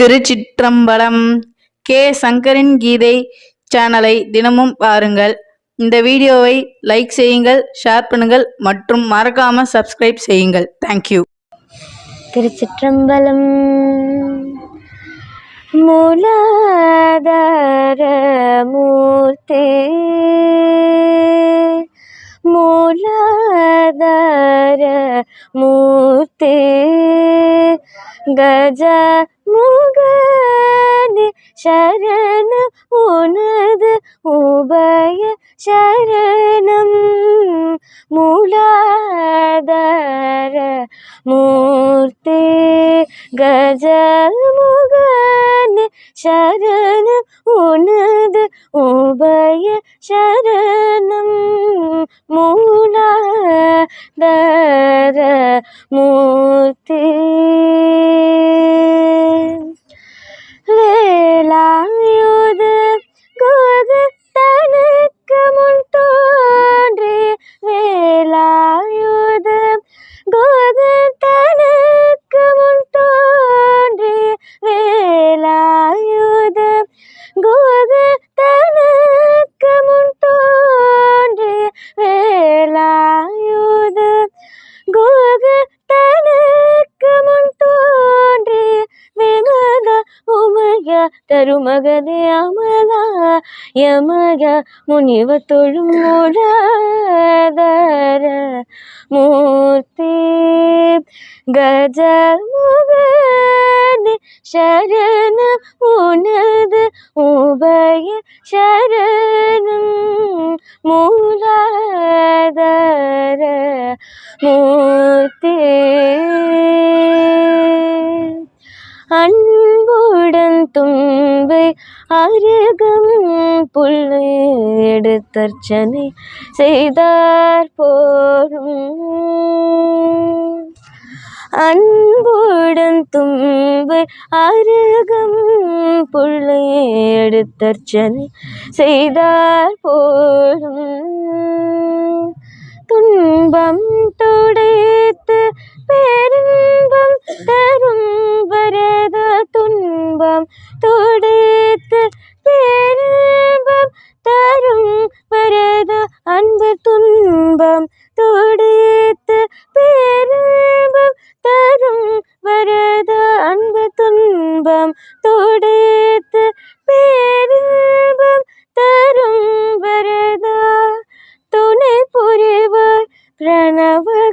திருச்சிற்றம்பலம் K. சங்கரின் கீதை சேனலை தினமும் பாருங்கள். இந்த வீடியோவை லைக் செய்யுங்கள் ஷேர் பண்ணுங்கள் மற்றும் மறக்காம சப்ஸ்கிரைப் செய்யுங்கள். தேங்க்யூ திருச்சிற்றம்பலம் மூலாதார மூர்த்தே மூலாதார மூர்த்தே கஜ முகனி சரண உனது உபய சரணம் மூலாதார மூர்த்தே கஜமுகனி சரண உனது உபய சரணம் மூலாதார உமய தருமகதே அமலா யமக முனிவ தொழும் மூலாதார மூர்த்தி. கஜ சரணம் உனது உபய சரணம். மூலாதர மூர்த்தி. அன்புடன் தும் அருகம் புல்லை எடுத்தர்ச்சனை செய்தார் போரும். அன்புடன் தும்பு அருகம் புள்ளை எடுத்தர்ச்சனை செய்தார் போரும். துன்பம் துடைத்து பெரும்பம் தரும் வரத துன்பம் துடைத்து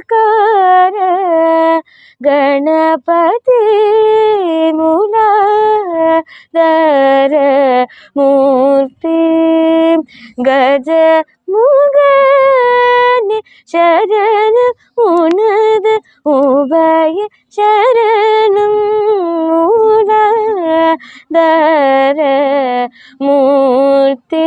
பிரணவகார கணபதி மூலாதார மூர்த்தி கஜ முகனி சரண உனது உபய சரணம் மூலாதார மூர்த்தி